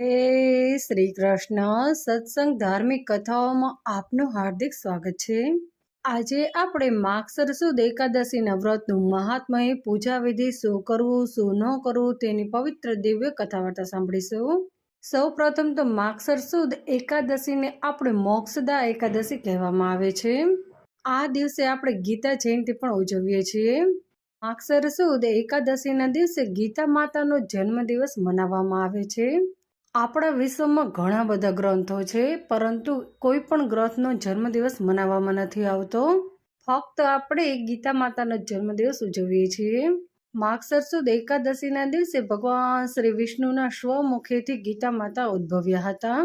હે શ્રી કૃષ્ણ સત્સંગ ધાર્મિક કથાઓમાં આપનું હાર્દિક સ્વાગત છે. આજે આપણે માગસર સુદ એકાદશીના વ્રતનું મહાત્મય પૂજા વિધિ શું કરવું, શું ન કરવું તેની પવિત્ર દિવ્ય કથા વાર્તા સાંભળીશું. સૌ પ્રથમ તો માગસર સુદ એકાદશીને આપણે મોક્ષદા એકાદશી કહેવામાં આવે છે. આ દિવસે આપણે ગીતા જયંતિ પણ ઉજવીએ છીએ. માગસર સુદ એકાદશીના દિવસે ગીતા માતાનો જન્મદિવસ મનાવવામાં આવે છે. આપણા વિશ્વમાં ઘણા બધા ગ્રંથો છે, પરંતુ કોઈ પણ ગ્રંથનો જન્મદિવસ મનાવવામાં નથી આવતો. ફક્ત આપણે ગીતા માતાનો જન્મદિવસ ઉજવીએ છીએ. માગસર સુદ એકાદશીના દિવસે ભગવાન શ્રી વિષ્ણુના સ્વમુખેથી ગીતા માતા ઉદ્ભવ્યા હતા.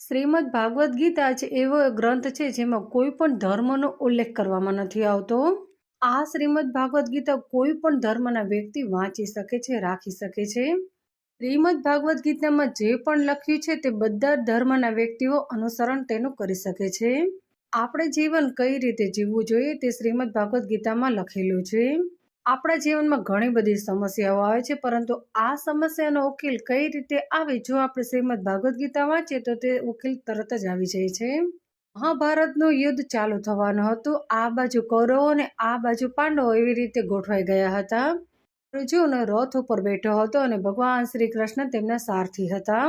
શ્રીમદ ભાગવદ્ ગીતા જ એવો ગ્રંથ છે જેમાં કોઈ પણ ધર્મનો ઉલ્લેખ કરવામાં નથી આવતો. આ શ્રીમદ ભાગવદ્ ગીતા કોઈ પણ ધર્મના વ્યક્તિ વાંચી શકે છે, રાખી શકે છે. શ્રીમદ ભાગવદ્ ગીતામાં જે પણ લખ્યું છે તે બધા ધર્મના વ્યક્તિઓ અનુસરણ તેનું કરી શકે છે. આપણે જીવન કઈ રીતે જીવવું જોઈએ તે શ્રીમદ ભાગવદ્ ગીતામાં લખેલું છે. આપણા જીવનમાં ઘણી બધી સમસ્યાઓ આવે છે, પરંતુ આ સમસ્યાનો ઉકેલ કઈ રીતે આવે જો આપણે શ્રીમદ ભાગવદ્ ગીતા વાંચીએ તો તે ઉકેલ તરત જ આવી જાય છે. મહાભારતનું યુદ્ધ ચાલુ થવાનું હતું. આ બાજુ કૌરવો અને આ બાજુ પાંડવો એવી રીતે ગોઠવાઈ ગયા હતા. અર્જુન રથ ઉપર બેઠો હતો અને ભગવાન શ્રી કૃષ્ણ તેમના સારથી હતા.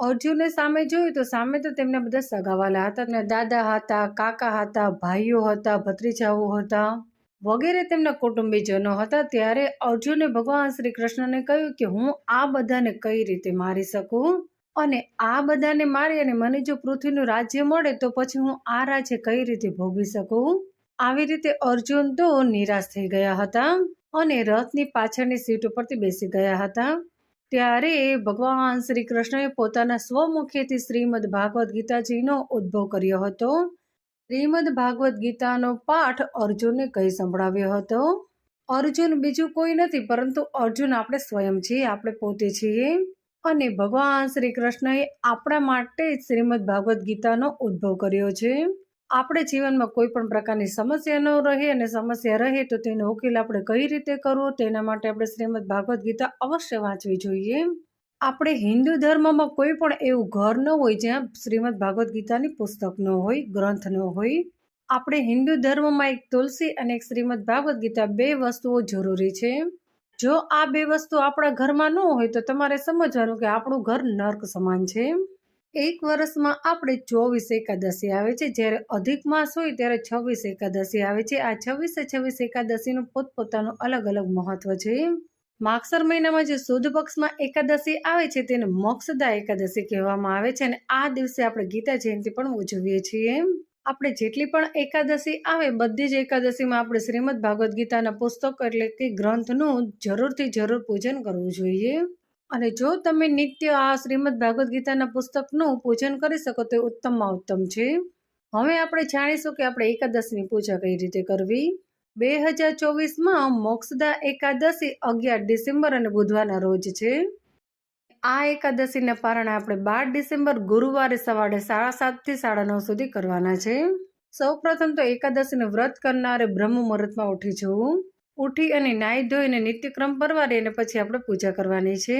અર્જુને સામે જોયું તો સામે તો તેમના બધા સગાવાલા હતા તેમના દાદા હતા, કાકા હતા, ભાઈઓ હતા, ભત્રીજાઓ હતા. વગેરે તેમના કુટુંબીજનો હતા. ત્યારે અર્જુને ભગવાન શ્રી કૃષ્ણને કહ્યું કે હું આ બધાને કઈ રીતે મારી શકું? અને આ બધાને મારી અને મને જો પૃથ્વીનું રાજ્ય મળે તો પછી હું આ રાજ્ય કઈ રીતે ભોગવી શકું? આવી રીતે અર્જુન તો નિરાશ થઈ ગયા હતા. અને રથની પાછળની સીટ ઉપરથી બેસી ગયા હતા. ત્યારે ભગવાન શ્રી કૃષ્ણએ પોતાના સ્વમુખેથી શ્રીમદ ભાગવદ્ ગીતાજીનો ઉદ્ભવ કર્યો હતો. શ્રીમદ ભાગવદ્ ગીતાનો પાઠ અર્જુનને કહી સંભળાવ્યો હતો. અર્જુન બીજું કોઈ નથી, પરંતુ અર્જુન આપણે સ્વયં છીએ, આપણે પોતે છીએ. અને ભગવાન શ્રી કૃષ્ણએ આપણા માટે શ્રીમદ ભાગવદ્ ગીતાનો ઉદ્ભવ કર્યો છે. આપણે જીવનમાં કોઈ પણ પ્રકારની સમસ્યા ન રહે અને સમસ્યા રહે તો તેનો ઉકેલ આપણે કઈ રીતે કરવો તેના માટે આપણે શ્રીમદ ભાગવદ્ ગીતા અવશ્ય વાંચવી જોઈએ. આપણે હિન્દુ ધર્મમાં કોઈ પણ એવું ઘર ન હોય જ્યાં શ્રીમદ ભાગવદ્ ગીતાની પુસ્તક ન હોય, ગ્રંથ ન હોય. આપણે હિન્દુ ધર્મમાં એક તુલસી અને એક શ્રીમદ ભાગવદ્ ગીતા બે વસ્તુઓ જરૂરી છે. જો આ બે વસ્તુ આપણા ઘરમાં ન હોય તો તમારે સમજવાનું કે આપણું ઘર નર્ક સમાન છે. એક વર્ષમાં આપણે ચોવીસ એકાદશી આવે છે. જ્યારે અધિક માસ હોય ત્યારે છવ્વીસ એકાદશી આવે છે. આ છવ્વીસે છવ્વીસ એકાદશીનું પોતપોતાનું અલગ અલગ મહત્વ છે. માગસર મહિનામાં જે સુદ પક્ષમાં એકાદશી આવે છે તેને મોક્ષદા એકાદશી કહેવામાં આવે છે અને આ દિવસે આપણે ગીતા જયંતિ પણ ઉજવીએ છીએ. આપણે જેટલી પણ એકાદશી આવે બધી જ એકાદશીમાં આપણે શ્રીમદ ભાગવદ્ ગીતાના પુસ્તક એટલે કે ગ્રંથનું જરૂરથી જરૂર પૂજન કરવું જોઈએ. અને જો તમે નિત્ય આ શ્રીમદ ભાગવદ્ ગીતાના પુસ્તકનું પૂજન કરી શકો તો ઉત્તમમાં ઉત્તમ છે. હવે આપણે જાણીશું કે આપણે એકાદશીની પૂજા કઈ રીતે કરવી? બે હજાર ચોવીસમાં મોક્ષદા એકાદશી અગિયાર ડિસેમ્બર અને બુધવારના રોજ છે. આ એકાદશીના કારણે આપણે બાર ડિસેમ્બર ગુરુવારે સવારે સાડા સાતથી સાડા નવ સુધી કરવાના છે. સૌ પ્રથમ તો એકાદશીનું વ્રત કરનારે બ્રહ્મ મુહૂર્તમાં ઉઠી જવું. ઉઠી અને નાહી ધોઈને નિત્યક્રમ પરવારી અને પછી આપણે પૂજા કરવાની છે.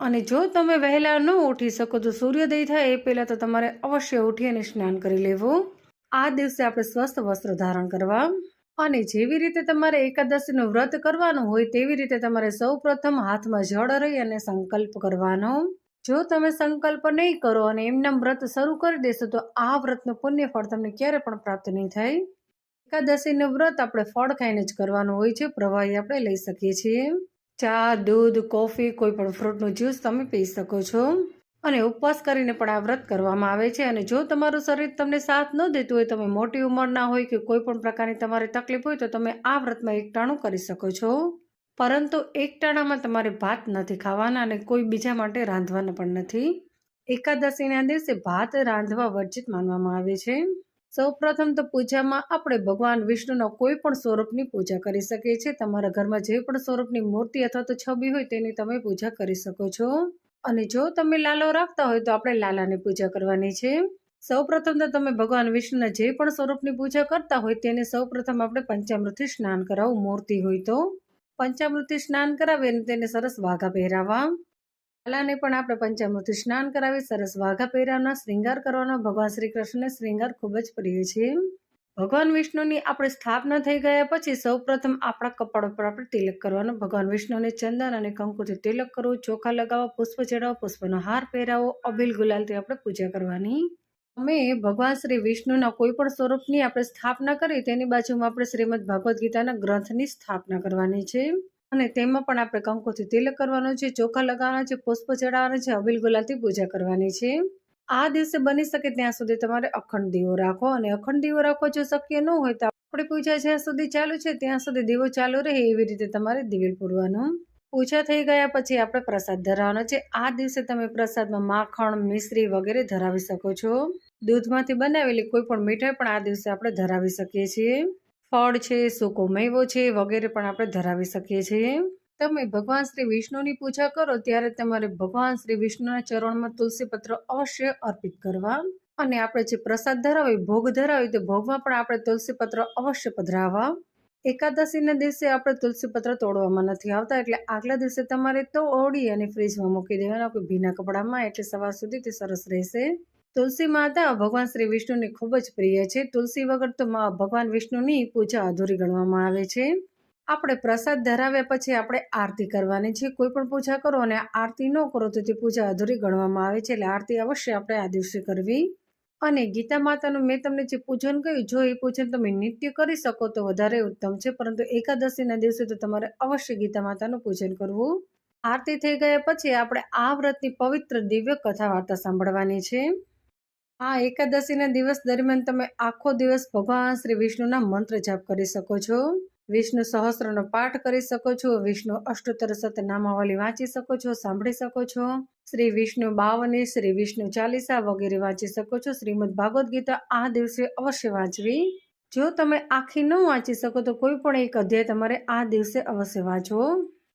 અને જો તમે વહેલા ન ઉઠી શકો તો સૂર્યોદય થાય એ પહેલાં તો તમારે અવશ્ય ઉઠી અને સ્નાન કરી લેવું. આ દિવસે આપણે સ્વસ્થ વસ્ત્ર ધારણ કરવા. અને જેવી રીતે તમારે એકાદશીનું વ્રત કરવાનું હોય, તેવી રીતે તમારે સૌ પ્રથમ હાથમાં જળ રહી અને સંકલ્પ કરવાનો. જો તમે સંકલ્પ નહીં કરો અને એમના વ્રત શરૂ કરી દેશો, તો આ વ્રતનું પુણ્યફળ તમને ક્યારે પણ પ્રાપ્ત નહીં થાય. એકાદશીનું વ્રત આપણે ફળ ખાઈને જ કરવાનું હોય છે. પ્રવાહી આપણે લઈ શકીએ છીએ. ચા, દૂધ, કોફી, કોઈ પણ ફ્રૂટનું જ્યુસ તમે પી શકો છો. અને ઉપવાસ કરીને પણ આ વ્રત કરવામાં આવે છે. અને જો તમારું શરીર તમને સાથ ન દેતું હોય, તમે મોટી ઉંમરના હોય કે કોઈ પણ પ્રકારની તમારે તકલીફ હોય, તો તમે આ વ્રતમાં એકટાણું કરી શકો છો. પરંતુ એકટાણામાં તમારે ભાત નથી ખાવાના અને કોઈ બીજા માટે રાંધવાના પણ નથી. એકાદશીના દિવસે ભાત રાંધવા વર્જિત માનવામાં આવે છે. સૌ પ્રથમ તો પૂજામાં આપણે ભગવાન વિષ્ણુના કોઈ પણ સ્વરૂપની પૂજા કરી શકીએ છીએ. તમારા ઘરમાં જે પણ સ્વરૂપની મૂર્તિ અથવા તો છબી હોય તેની તમે પૂજા કરી શકો છો. અને જો તમે લાલો રાખતા હોય તો આપણે લાલાની પૂજા કરવાની છે. સૌ પ્રથમ તો તમે ભગવાન વિષ્ણુના જે પણ સ્વરૂપની પૂજા કરતા હોય તેને સૌ પ્રથમ આપણે પંચામૃતથી સ્નાન કરાવવું મૂર્તિ હોય તો. પંચામૃતથી સ્નાન કરાવી અને તેને સરસ વાઘા પહેરાવા. લાલાને પણ આપણે પંચામૃતિ સ્નાન કરાવી સરસ વાઘા પહેરાવના શ્રૃંગાર કરવાનો ભગવાન શ્રી કૃષ્ણને શ્રૃંગાર ખૂબ જ પ્રિય છે. ભગવાન વિષ્ણુની આપણે સ્થાપના થઈ ગયા પછી સૌપ્રથમ આપણા કપાળ ઉપર આપણે તિલક કરવાનો. ભગવાન વિષ્ણુને ચંદન અને કંકુથી તિલક કરવું, ચોખા લગાવો પુષ્પ ચડાવો પુષ્પનો હાર પહેરાવો, અબીલ ગુલાલથી આપણે પૂજા કરવાની. અમે ભગવાન શ્રી વિષ્ણુના કોઈ પણ સ્વરૂપની આપણે સ્થાપના કરી તેની બાજુમાં આપણે શ્રીમદ ભાગવદ્ ગીતાના ગ્રંથની સ્થાપના કરવાની છે. અને તેમાં પણ આપણે કંકુથી તિલક કરવાનો છે, ચોખા લગાવવાના છે, પુષ્પ ચડાવવાના છે, અબીલ ગુલાલથી પૂજા કરવાની છે. આ દિવસે બની શકે ત્યાં સુધી તમારે અખંડ દીવો રાખો અને અખંડ દીવો રાખવો જો શક્ય ન હોય તો આપણી પૂજા જ્યાં સુધી ચાલુ છે, ત્યાં સુધી દીવો ચાલુ રહે એવી રીતે તમારે દિવેલ પૂરવાનો. પૂજા થઈ ગયા પછી આપણે પ્રસાદ ધરાવવાનો છે. આ દિવસે તમે પ્રસાદમાં માખણ, મિશ્રી વગેરે ધરાવી શકો છો. દૂધમાંથી બનાવેલી કોઈ પણ મીઠાઈ પણ આ દિવસે આપણે ધરાવી શકીએ છીએ. ફળ છે, સૂકો મેવો છે, વગેરે પણ આપણે ધરાવી શકીએ છીએ. તમે ભગવાન શ્રી વિષ્ણુની પૂજા કરો ત્યારે તમારે ભગવાન શ્રી વિષ્ણુના ચરણમાં તુલસી પત્ર અવશ્ય અર્પિત કરવા. અને આપણે જે પ્રસાદ ધરાવી ભોગ ધરાવી તો ભોગમાં પણ આપણે તુલસી પત્ર અવશ્ય પધરાવા એકાદશીના દિવસે આપણે તુલસી પત્ર તોડવામાં નથી આવતા, એટલે આગલા દિવસે તમારે તો ઓળી અને ફ્રીજમાં મૂકી દેવાના, કોઈ ભીના કપડામાં, એટલે સવાર સુધી તે સરસ રહેશે. તુલસી માતા ભગવાન શ્રી વિષ્ણુની ખૂબ જ પ્રિય છે. તુલસી વગર તો મા ભગવાન વિષ્ણુની પૂજા અધૂરી ગણવામાં આવે છે. આપણે પ્રસાદ ધરાવ્યા પછી આપણે આરતી કરવાની છે. કોઈ પણ પૂજા કરો અને આરતી ન કરો તો તે પૂજા અધૂરી ગણવામાં આવે છે. એટલે આરતી અવશ્ય આપણે આ દિવસે કરવી. અને ગીતા માતાનું મેં તમને જે પૂજન કહ્યું જો એ પૂજન તમે નિત્ય કરી શકો તો વધારે ઉત્તમ છે. પરંતુ એકાદશીના દિવસે તો તમારે અવશ્ય ગીતા માતાનું પૂજન કરવું. આરતી થઈ ગયા પછી આપણે આ વ્રતની પવિત્ર દિવ્ય કથા વાર્તા સાંભળવાની છે. આ એકાદશીના દિવસ દરમિયાન તમે આખો દિવસ ભગવાન શ્રી વિષ્ણુના મંત્ર જાપ કરી શકો છો. વિષ્ણુ સહસ્રનો પાઠ કરી શકો છો. વિષ્ણુ અષ્ટોત્તર સતનામાવલી વાંચી શકો છો, સાંભળી શકો છો. શ્રી વિષ્ણુ બાવની, શ્રી વિષ્ણુ ચાલીસા વગેરે વાંચી શકો છો. શ્રીમદ ભાગવદ્ ગીતા આ દિવસે અવશ્ય વાંચવી. જો તમે આખી ન વાંચી શકો તો કોઈ પણ એક અધ્યાય તમારે આ દિવસે અવશ્ય વાંચવો.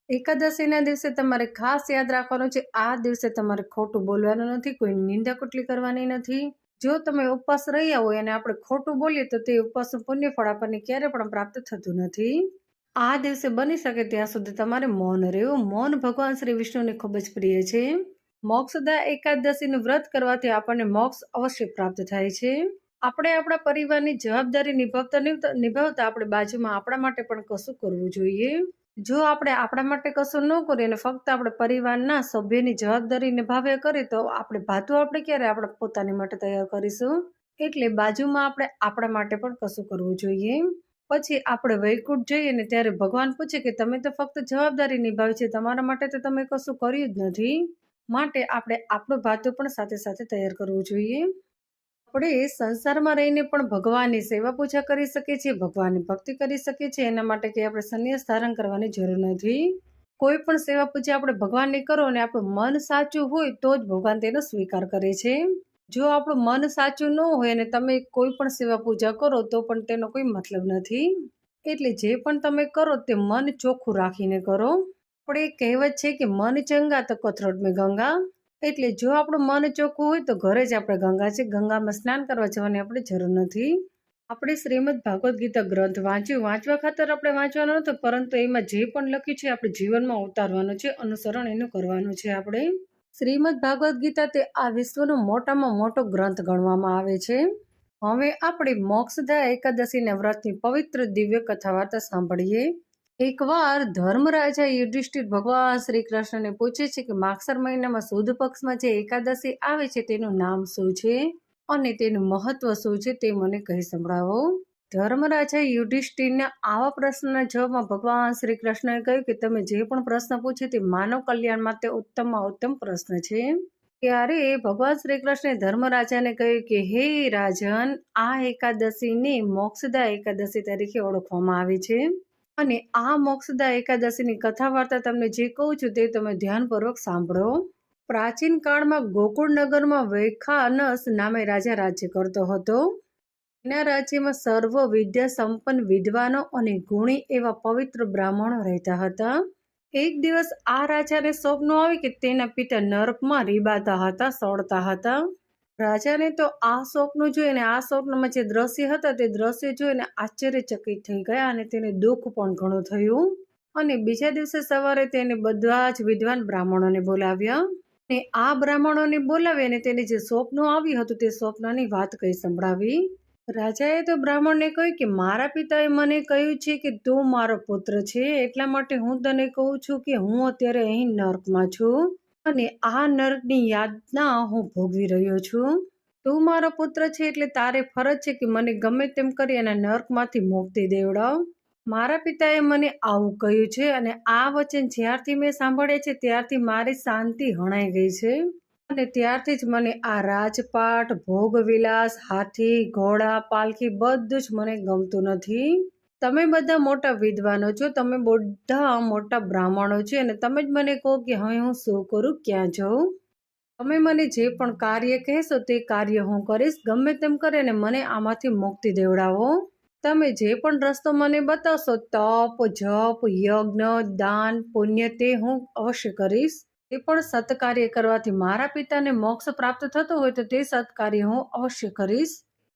એકાદશીના દિવસે તમારે ખાસ યાદ રાખવાનું છે, આ દિવસે તમારે ખોટું બોલવાનું નથી કોઈ નિંદા કુટલી કરવાની નથી. જો તમે ઉપવાસ રહ્યા હોય અને આપણે ખોટું બોલીએ તો તે ઉપવાસનું પુણ્ય ફળ આપણને ક્યારે પણ પ્રાપ્ત થતું નથી. આ દિવસે બની શકે ત્યાં સુધી તમારે મૌન રહેવું. મૌન ભગવાન શ્રી વિષ્ણુને ખૂબ જ પ્રિય છે. મોક્ષદા એકાદશીનું વ્રત કરવાથી આપણને મોક્ષ અવશ્ય પ્રાપ્ત થાય છે. આપણે આપણા પરિવારની જવાબદારી નિભાવતા નિભાવતા આપણે બાજુમાં આપણા માટે પણ કશું કરવું જોઈએ. જો આપણે આપણા માટે કશું ન કરીએ અને ફક્ત આપણે પરિવારના સભ્યની જવાબદારી નિભાવ્યા કરીએ, તો આપણે ભાતું આપણે ક્યારે આપણે પોતાની માટે તૈયાર કરીશું? એટલે બાજુમાં આપણે આપણા માટે પણ કશું કરવું જોઈએ. પછી આપણે વૈકુંઠ જઈએ ને ત્યારે ભગવાન પૂછે કે તમે તો ફક્ત જવાબદારી નિભાવી છે, તમારા માટે તો તમે કશું કર્યું જ નથી. માટે આપણે આપણું ભાતું પણ સાથે સાથે તૈયાર કરવું જોઈએ. આપણે સંસારમાં રહીને પણ ભગવાનની સેવા પૂજા કરી શકીએ છીએ, ભગવાનની ભક્તિ કરી શકીએ છીએ. એના માટે કે આપણે સંન્યાસ ધારણ કરવાની જરૂર નથી. કોઈ પણ સેવા પૂજા આપણે ભગવાનની કરો અને આપણું મન સાચું હોય તો જ ભગવાન તેનો સ્વીકાર કરે છે. જો આપણું મન સાચું ન હોય અને તમે કોઈ પણ સેવા પૂજા કરો તો પણ તેનો કોઈ મતલબ નથી. એટલે જે પણ તમે કરો તે મન ચોખ્ખું રાખીને કરો. આપણે કહેવત છે કે મન ચંગા તો કથરોટ મેં ગંગા. એટલે જો આપણું મન ચોખ્ખું હોય તો ઘરે જ આપણે ગંગા છે. ગંગામાં સ્નાન કરવા જવાની આપણે જરૂર નથી. આપણે શ્રીમદ ભાગવદ્ ગીતા ગ્રંથ વાંચ્યું. વાંચવા ખાતર આપણે વાંચવાનો નથી પરંતુ એમાં જે પણ લખ્યું છે આપણે જીવનમાં ઉતારવાનું છે, અનુસરણ એનું કરવાનું છે આપણે. શ્રીમદ ભાગવદ્ ગીતા તે આ વિશ્વનો મોટામાં મોટો ગ્રંથ ગણવામાં આવે છે. હવે આપણે મોક્ષદા એકાદશીના વ્રતની પવિત્ર દિવ્ય કથા વાર્તા સાંભળીએ. એકવાર ધર્મરાજા યુધિષ્ઠિર ભગવાન શ્રી કૃષ્ણને પૂછે છે કે માગસર મહિનામાં સુદ પક્ષમાં જે એકાદશી આવે છે, તેનું નામ શું છે અને તેનું મહત્વ શું છે તે મને કહી સંભળાવો. ધર્મરાજા યુધિષ્ઠિરના આવા પ્રશ્નના જવાબમાં ભગવાન શ્રી કૃષ્ણએ કહ્યું કે તમે જે પણ પ્રશ્ન પૂછે તે માનવ કલ્યાણ માટે ઉત્તમમાં ઉત્તમ પ્રશ્ન છે. ત્યારે ભગવાન શ્રી કૃષ્ણે ધર્મરાજાને કહ્યું કે, હે રાજન, આ એકાદશીને મોક્ષદા એકાદશી તરીકે ઓળખવામાં આવે છે. અને આ મોક્ષદા એકાદશીની કથા વાર્તા તમને જે કહું છું તે તમે ધ્યાનપૂર્વક સાંભળો. પ્રાચીન કાળમાં ગોકુળનગરમાં વૈખાનસ નામે રાજા રાજ્ય કરતો હતો. એના રાજ્યમાં સર્વ વિદ્યા સંપન્ન વિદ્વાનો અને ગુણી એવા પવિત્ર બ્રાહ્મણો રહેતા હતા. એક દિવસ આ રાજાને સ્વપ્ન આવે કે તેના પિતા નર્કમાં રીબાતા હતા, સોડતા હતા. રાજાને તો આ સ્વપ્ન જોઈને, આ સ્વપ્નમાં જે દ્રશ્ય હતા તે દ્રશ્ય જોઈને આશ્ચર્યચકિત થઈ ગયા અને તેને દુઃખ પણ ઘણું થયું. અને બીજા દિવસે સવારે તેને બધા જ વિદ્વાન બ્રાહ્મણોને બોલાવ્યા. અને આ બ્રાહ્મણોને બોલાવી અને તેને જે સ્વપ્ન આવ્યું હતું તે સ્વપ્નની વાત કહી સંભળાવી. રાજાએ તો બ્રાહ્મણને કહ્યું કે, મારા પિતાએ મને કહ્યું છે કે તું મારો પુત્ર છે, એટલા માટે હું તને કહું છું કે હું અત્યારે અહીં નર્કમાં છું. અને આ નર્કની યાતના હું ભોગવી રહ્યો છું. તું મારો પુત્ર છે એટલે તારે ફરજ છે કે મને ગમે તેમ કરી અને નર્કમાંથી મુક્તિ દેવડાવ. મારા પિતાએ મને આવું કહ્યું છે અને આ વચન જ્યારથી મેં સાંભળે છે ત્યારથી મારી શાંતિ હણાઈ ગઈ છે. અને ત્યારથી જ મને આ રાજપાટ, ભોગવિલાસ, હાથી, ઘોડા, પાલખી બધું જ મને ગમતું નથી. તમે બધા મોટા વિદ્વાનો છો, તમે બધા મોટા બ્રાહ્મણો છો અને તમે જ મને કહો કે હવે હું શું કરું, ક્યાં જાઉં? તમે મને જે પણ કાર્ય કહેશો તે કાર્ય હું કરીશ, ગમે તેમ કરે ને મને આમાંથી મુક્તિ દેવડાવો. તમે જે પણ રસ્તો મને બતાવશો, તપ, જપ, યજ્ઞ, દાન, પુણ્ય તે હું અવશ્ય કરીશ. તે પણ સત્કાર્ય કરવાથી મારા પિતાને મોક્ષ પ્રાપ્ત થતો હોય તો તે સત્કાર્ય હું અવશ્ય કરીશ.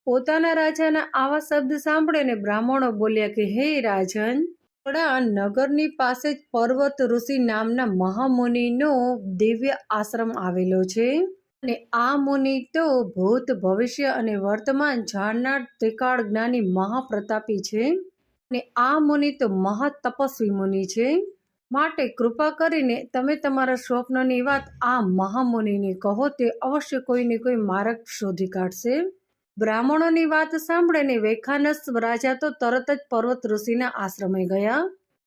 પોતાના રાજાના આવા શબ્દ સાંભળીને બ્રાહ્મણો બોલ્યા કે, હે રાજન થોડા નગરની પાસે જ પર્વત ઋષિ નામના મહામુનિનો દિવ્ય આશ્રમ આવેલો છે અને આ મુનિ તો ભૂત ભવિષ્ય અને વર્તમાન જાણનાર ત્રિકાળ જ્ઞાની મહાપ્રતાપી છે અને આ મુનિ તો મહા તપસ્વી મુનિ છે. માટે કૃપા કરીને તમે તમારા સ્વપ્નની વાત આ મહામુનિને કહો, તે અવશ્ય કોઈને કોઈ માર્ગ શોધી કાઢશે. બ્રાહ્મણોની વાત સાંભળીને વેખાનસ રાજા તો તરત જ પર્વત ઋષિના આશ્રમે ગયા.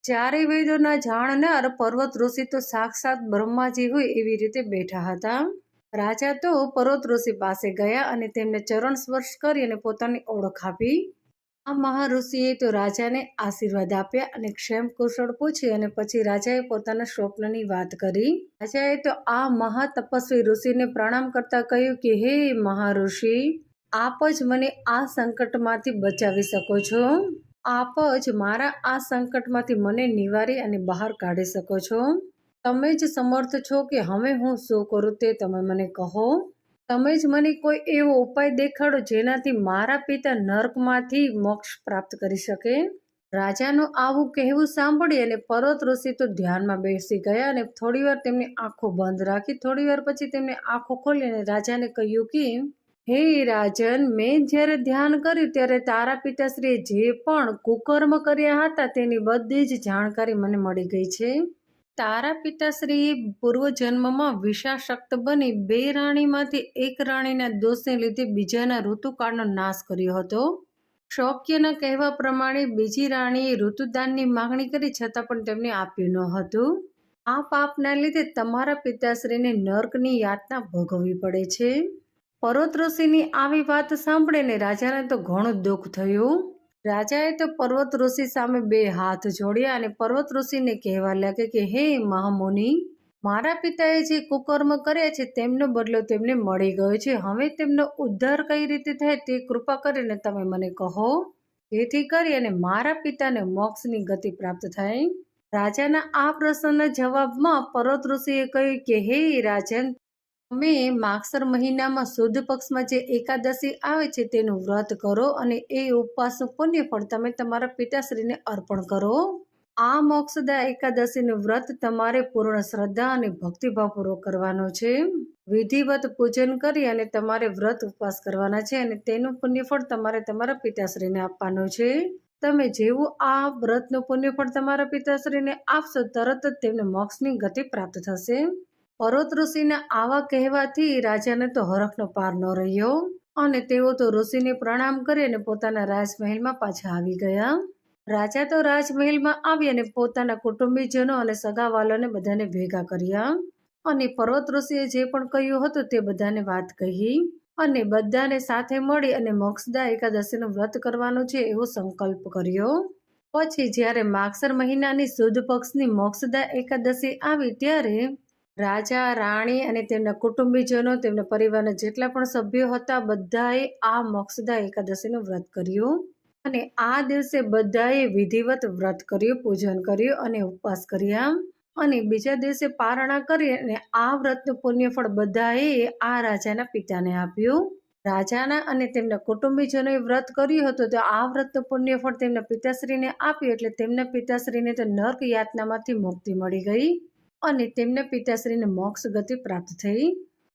ચારે વેદોના જાણનાર પર્વત ઋષિ તો સાક્ષાત બ્રહ્માજી હોય એવી રીતે બેઠા હતા. રાજા તો પર્વત ઋષિ પાસે ગયા અને તેમને ચરણ સ્પર્શ કરી અને પોતાની ઓળખ આપી. આ મહાઋષિએ તો રાજાને આશીર્વાદ આપ્યા અને ક્ષેમ કુશળ પૂછી અને પછી રાજાએ પોતાના સ્વપ્નની વાત કરી. રાજાએ તો આ મહા તપસ્વી ઋષિને પ્રણામ કરતા કહ્યું કે, હે મહાઋષિ આપ જ મને આ સંકટમાંથી બચાવી શકો છો. આપ જ મારા આ સંકટમાંથી મને નિવારી અને બહાર કાઢી શકો છો. તમે જ સમર્થ છો કે હવે હું શું કરું તે તમે મને કહો. તમે જ મને કોઈ એવો ઉપાય દેખાડો જેનાથી મારા પિતા નર્કમાંથી મોક્ષ પ્રાપ્ત કરી શકે. રાજાનું આવું કહેવું સાંભળી અને પર્વત ઋષિ તો ધ્યાનમાં બેસી ગયા અને થોડીવાર તેમની આંખો બંધ રાખી, થોડીવાર પછી તેમને આંખો ખોલી અને રાજાને કહ્યું કે હે રાજન, મેં જ્યારે ધ્યાન કર્યું ત્યારે તારા પિતાશ્રીએ જે પણ કુકર્મ કર્યા હતા તેની બધી જ જાણકારી મને મળી ગઈ છે. તારા પિતાશ્રી પૂર્વજન્મમાં વિષાશક્ત બની બે રાણીમાંથી એક રાણીના દોષને લીધે બીજાના ઋતુકાળનો નાશ કર્યો હતો. શોક્યના કહેવા પ્રમાણે બીજી રાણીએ ઋતુદાનની માગણી કરી છતાં પણ તેમને આપ્યું ન હતું. આ પાપના લીધે તમારા પિતાશ્રીને નર્કની યાતના ભોગવવી પડે છે. પર્વત ઋષિની આવી વાત સાંભળીને રાજાને તો ઘણું દુઃખ થયું. રાજાએ તો પર્વત ઋષિ સામે બે હાથ જોડ્યા અને પર્વત ઋષિને કહેવા લાગ્યા કે, હે મહામુનિ, મારા પિતાએ જે કુકર્મ કર્યા છે તેમનો બદલો તેમને મળી ગયો છે. હવે તેમનો ઉદ્ધાર કઈ રીતે થાય તે કૃપા કરીને તમે મને કહો. જેથી કરી અને મારા પિતાને મોક્ષની ગતિ પ્રાપ્ત થાય રાજાના આ પ્રશ્નના જવાબમાં પર્વત ઋષિએ કહ્યું કે, હે રાજન તમે માગસર મહિનામાં શુદ્ધ પક્ષમાં જે એકાદશી આવે છે તેનું વ્રત કરો અને એ ઉપવાસનું પુણ્ય ફળ તમે તમારા પિતાશ્રીને અર્પણ કરો. આ મોક્ષદા એકાદશીનું વ્રત તમારે પૂર્ણ શ્રદ્ધા અને ભક્તિભાવપૂર્વક કરવાનો છે. વિધિવત પૂજન કરી અને તમારે વ્રત ઉપવાસ કરવાના છે અને તેનું પુણ્યફળ તમારે તમારા પિતાશ્રીને આપવાનું છે. તમે જેવું આ વ્રતનું પુણ્યફળ તમારા પિતાશ્રીને આપશો તરત જ તેમને મોક્ષની ગતિ પ્રાપ્ત થશે. પર્વત ઋષિના આવા કહેવાથી રાજાને તો હરખનો પાર ન રહ્યો અને તેઓ તો ઋષિને પ્રણામ કરી અને પોતાના રાજમહેલમાં પાછા આવી ગયા. રાજા તો રાજમહેલમાં આવી અને પોતાના કુટુંબીજનો અને સગાવાલોને બધાને ભેગા કર્યા અને પર્વત ઋષિએ જે પણ કહ્યું હતું તે બધાને વાત કહી અને બધાને સાથે મળી અને મોક્ષદા એકાદશીનું વ્રત કરવાનું છે એવો સંકલ્પ કર્યો. પછી જ્યારે માગસર મહિનાની સુદ પક્ષની મોક્ષદા એકાદશી આવી ત્યારે રાજા, રાણી અને તેમના કુટુંબીજનો, તેમના પરિવારના જેટલા પણ સભ્યો હતા, બધાએ આ મોક્ષદા એકાદશીનું વ્રત કર્યું. અને આ દિવસે બધાએ વિધિવત વ્રત કર્યું, પૂજન કર્યું અને ઉપવાસ કર્યા. અને બીજા દિવસે પારણા કરી અને આ વ્રતનું પુણ્યફળ બધાએ આ રાજાના પિતાને આપ્યું. રાજાના અને તેમના કુટુંબીજનોએ વ્રત કર્યું હતું, તો આ વ્રતનું પુણ્યફળ તેમના પિતાશ્રીને આપ્યું, એટલે તેમના પિતાશ્રીને તો નર્ક યાતનામાંથી મુક્તિ મળી ગઈ. અને તેમના પિતાશ્રીને મોક્ષ ગતિ પ્રાપ્ત થઈ.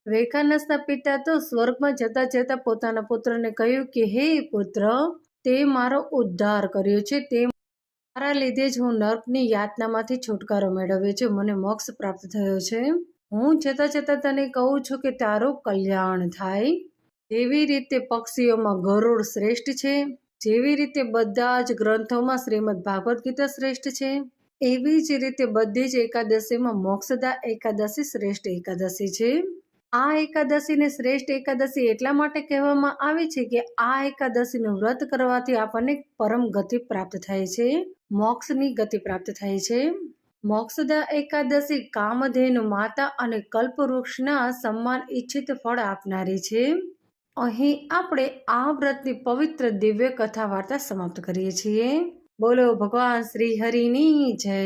વૈખાનસના પિતા તો સ્વર્ગમાં જતા જતા પોતાના પુત્રને કહ્યું કે, હે પુત્ર, તે મારો ઉદ્ધાર કર્યો છે. તે મારા લીધે જ હું નર્કની યાતનામાંથી છુટકારો મેળવ્યો છે. મને મોક્ષ પ્રાપ્ત થયો છે. હું જતાં જતાં તને કહું છું કે તારું કલ્યાણ થાય. જેવી રીતે પક્ષીઓમાં ગરુડ શ્રેષ્ઠ છે, જેવી રીતે બધા જ ગ્રંથોમાં શ્રીમદ ભાગવદ્ ગીતા શ્રેષ્ઠ છે. એવી જ રીતે બધી જ એકાદશીમાં મોક્ષદા એકાદશી શ્રેષ્ઠ એકાદશી છે. આ એકાદશીને શ્રેષ્ઠ એકાદશી એટલા માટે કહેવામાં આવે છે કે આ એકાદશીનું વ્રત કરવાથી આપણને પરમ ગતિ પ્રાપ્ત થાય છે, મોક્ષની ગતિ પ્રાપ્ત થાય છે. મોક્ષદા એકાદશી કામધેનુ માતા અને કલ્પવૃક્ષના સમાન ઈચ્છિત ફળ આપનારી છે. અહીં આપણે આ વ્રતની પવિત્ર દિવ્ય કથા વાર્તા સમાપ્ત કરીએ છીએ. બોલો ભગવાન શ્રી હરિની જય.